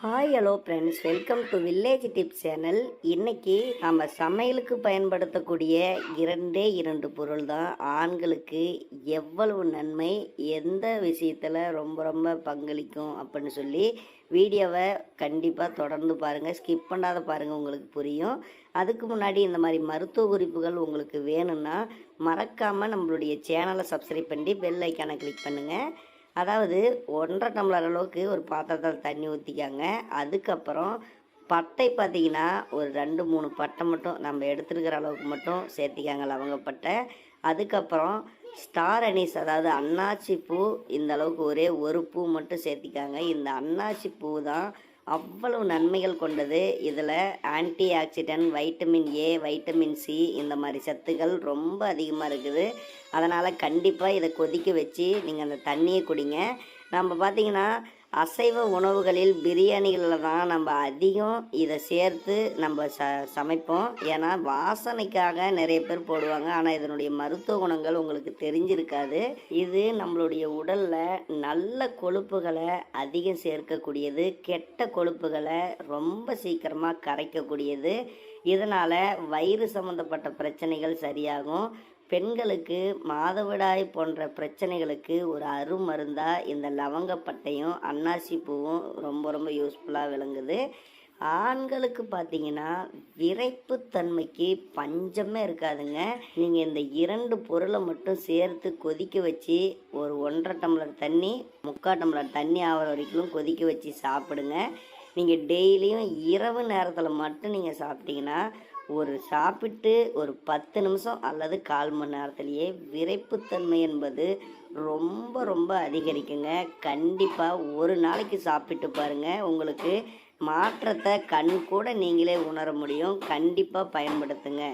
Hi hello friends welcome to village tips channel இன்றைக்கி நம்ம சமையலுக்கு பயன்படுத்தக்கூடிய இரண்டே இரண்டு பொருள் தான் ஆண்களுக்கு எவ்வளவு நன்மை எந்த விஷயத்தில் ரொம்ப ரொம்ப பங்களிக்கும் அப்படின்னு சொல்லி வீடியோவை கண்டிப்பாக தொடர்ந்து பாருங்கள் ஸ்கிப் பண்ணாத பாருங்கள் உங்களுக்கு புரியும். அதுக்கு முன்னாடி இந்த மாதிரி மருத்துவ குறிப்புகள் உங்களுக்கு வேணும்னா மறக்காமல் நம்மளுடைய சேனலை சப்ஸ்கிரைப் பண்ணி பெல் ஐக்கானை கிளிக் பண்ணுங்கள் அதாவது ஒன்றரை டம்ளர் அளவுக்கு ஒரு பாத்திரத்தில் தண்ணி ஊற்றிக்காங்க அதுக்கப்புறம் பட்டை பார்த்தீங்கன்னா ஒரு ரெண்டு மூணு பட்டை மட்டும் நம்ம எடுத்துருக்கிற அளவுக்கு மட்டும் சேர்த்திக்காங்க லவங்கப்பட்டை. அதுக்கப்புறம் ஸ்டார் அனீஸ் அதாவது அன்னாச்சி பூ இந்த அளவுக்கு ஒரே ஒரு பூ மட்டும் சேர்த்திக்காங்க. இந்த அன்னாச்சி பூ தான் அவ்வளவு நன்மைகள் கொண்டது. இதில் anti oxidant vitamin A vitamin C இந்த மாதிரி சத்துக்கள் ரொம்ப அதிகமாக இருக்குது. அதனால் கண்டிப்பாக இதை கொதிக்க வச்சு நீங்கள் அந்த தண்ணியை குடிங்க. நம்ம பார்த்தீங்கன்னா அசைவ உணவுகளில் பிரியாணிகளில் தான் நம்ம அதிகம் இதை சேர்த்து நம்ம ச சமைப்போம். ஏன்னா வாசனைக்காக நிறைய பேர் போடுவாங்க. ஆனால் இதனுடைய மருத்துவ குணங்கள் உங்களுக்கு தெரிஞ்சிருக்காது. இது நம்மளுடைய உடலில் நல்ல கொழுப்புகளை அதிகம் சேர்க்கக்கூடியது கெட்ட கொழுப்புகளை ரொம்ப சீக்கிரமாக கரைக்கக்கூடியது. இதனால் வயிறு சம்மந்தப்பட்ட பிரச்சனைகள் சரியாகும். பெண்களுக்கு மாதவிடாய் போன்ற பிரச்சனைகளுக்கு ஒரு அருமருந்தாக இந்த லவங்கப்பட்டையும் அன்னாசி பூவும் ரொம்ப ரொம்ப யூஸ்ஃபுல்லாக விளங்குது. ஆண்களுக்கு பார்த்தீங்கன்னா விரைப்புத்தன்மைக்கு பஞ்சமே இருக்காதுங்க. நீங்கள் இந்த இரண்டு பொருளை மட்டும் சேர்த்து கொதிக்க வச்சு ஒரு ஒன்றரை டம்ளர் தண்ணி முக்கால் டம்ளர் தண்ணி ஆகிற வரைக்கும் கொதிக்க வச்சு சாப்பிடுங்க. நீங்கள் டெய்லியும் இரவு நேரத்தில் மட்டும் நீங்கள் சாப்பிட்டீங்கன்னா ஒரு சாப்பிட்டு ஒரு பத்து நிமிஷம் அல்லது கால் மணி நேரத்துலேயே விரைப்புத்தன்மை என்பது ரொம்ப ரொம்ப அதிகரிக்குங்க. கண்டிப்பாக ஒரு நாளைக்கு சாப்பிட்டு பாருங்கள் உங்களுக்கு மாற்றத்தை கண் கூட நீங்களே உணர முடியும். கண்டிப்பாக பயன்படுத்துங்க.